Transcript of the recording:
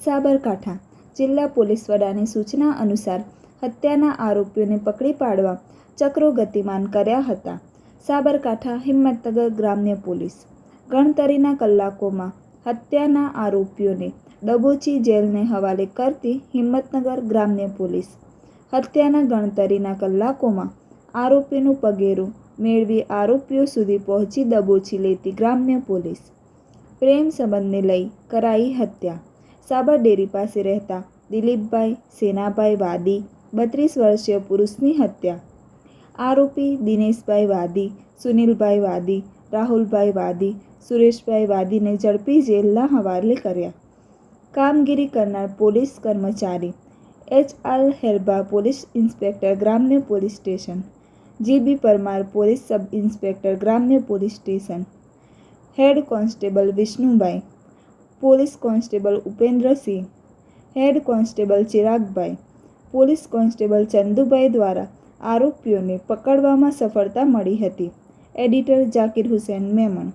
સાબરકાંઠા જિલ્લા પોલીસ વડાની સૂચના અનુસાર હત્યાના આરોપીઓને પકડી પાડવા ચક્રો ગતિમાન કર્યા હતા. સાબરકાંઠા હિંમતનગર ગ્રામ્ય પોલીસ ગણતરીના કલાકોમાં હત્યાના આરોપીઓને ડબોચી જેલને હવાલે કરતી હિંમતનગર ગ્રામ્ય પોલીસ હત્યાના ગણતરીના કલાકોમાં આરોપીનું પગેરું મેળવી આરોપીઓ સુધી પહોંચી દબોચી લેતી ગ્રામ્ય પોલીસ પ્રેમ સંબંધને લઈ કરાઈ હત્યા. સાબરડેરી પાસે રહેતા દિલીપભાઈ સેનાભાઈ વાદી, બત્રીસ વર્ષીય પુરુષની હત્યા. આરોપી દિનેશભાઈ વાદી, સુનિલભાઈ વાદી, રાહુલભાઈ વાદી, સુરેશભાઈ વાદીને ઝડપી જેલના હવાલે કર્યા. કામગીરી કરનાર પોલીસ કર્મચારી, H R Herba police inspector ગ્રામ્ય police station G B Parmar police sub inspector ગ્રામ્ય police station, head constable Vishnubhai police constable Upendrasinh, head constable Chiragbhai, police constable Chandubhai દ્વારા આરોપીઓને પકડવામાં સફળતા મળી હતી. એડિટર જાકીર હુસેન મેમણ